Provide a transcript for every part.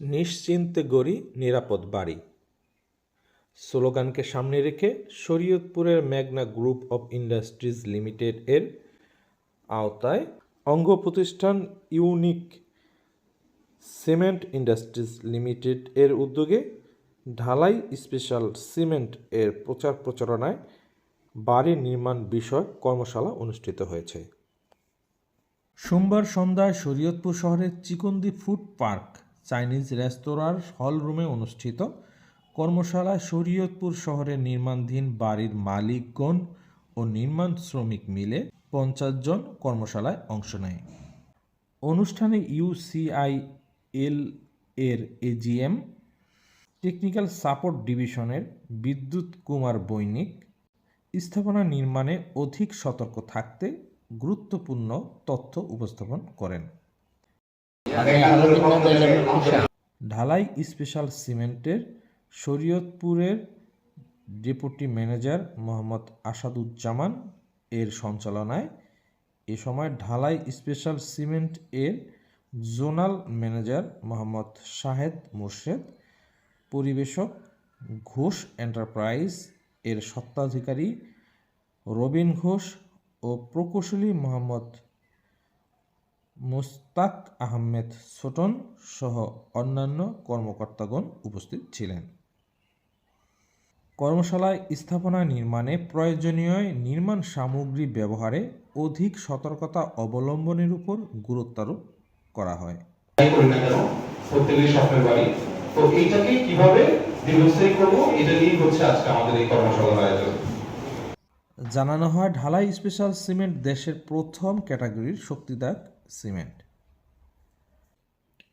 নিশ্চিন্তে গড়ি নিরাপদ বাড়ি। স্লোগানকে সামনে রেখে শরীয়তপুরের Magna group of industries limited এর আওতায় অঙ্গ প্রতিষ্ঠান ইউনিক সিমেন্ট ইন্ডাস্ট্রিজ লিমিটেড এর উদ্যোগে ঢালাই স্পেশাল সিমেন্ট এর প্রচার প্রচারণায় বাড়ি নির্মাণ বিষয়ক কর্মশালা অনুষ্ঠিত হয়েছে। সোমবার সন্ধ্যায় শরীয়তপুর শহরের চিকন্দি ফুড পার্ক চাইনিজ রেস্তোরাঁর হল রুমে অনুষ্ঠিত। কর্মশালায় শরীয়তপুর শহরের নির্মাণধীন বাড়ির মালিকগণ ও নির্মাণ শ্রমিক মিলে পঞ্চাশ জন কর্মশালায় অংশ নেয়। অনুষ্ঠানে ইউসিআইএল এর এজিএম টেকনিক্যাল সাপোর্ট ডিভিশনের বিদ্যুৎ কুমার বৈনিক, স্থাপনা নির্মাণে অধিক সতর্ক থাকতে গুরুত্বপূর্ণ তথ্য উপস্থাপন করেন। ঢালাই স্পেশাল সিমেন্টের শরীয়তপুরের ডেপুটি ম্যানেজার মোহাম্মদ আসাদুজ্জামান এর সঞ্চালনায় এ সময় ঢালাই স্পেশাল সিমেন্ট এর জোনাল ম্যানেজার মোহাম্মদ শাহেদ মোর্শেদ, পরিবেশক ঘোষ এন্টারপ্রাইজ এর স্বত্বাধিকারী রবিন ঘোষ ও প্রকৌশলী মোহাম্মদ মোস্তাক আহমেদ ছোটন সহ অন্যান্য কর্মকর্তাগণ উপস্থিত ছিলেন। কর্মশালায় স্থাপনা নির্মাণে প্রয়োজনীয় নির্মাণ সামগ্রী ব্যবহারে অধিক সতর্কতা অবলম্বনের উপর গুরুত্বারোপ করা হয়। যাই করি না কেন? প্রত্যেকেরই স্বপ্নের বাড়ি। তো এইটাকে কীভাবে দীর্ঘস্থায়ী করব? এটা নিয়েই হচ্ছে আজকে আমাদের এই কর্মশালার আয়োজন। জানানো হয় ঢালাই স্পেশাল সিমেন্ট দেশের প্রথম ক্যাটাগরির শক্তিদায়ক সিমেন্ট।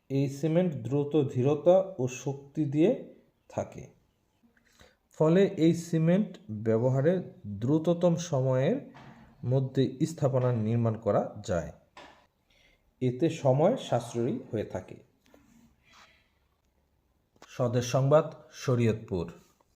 এই সিমেন্ট দ্রুত ধীরতা ও শক্তি দিয়ে থাকে। ফলে এই সিমেন্ট ব্যবহারে দ্রুততম সময়ের মধ্যে স্থাপনা নির্মাণ করা যায়। এতে সময় সাশ্রয়ী হয়ে থাকে। স্বদেশ সংবাদ, শরীয়তপুর।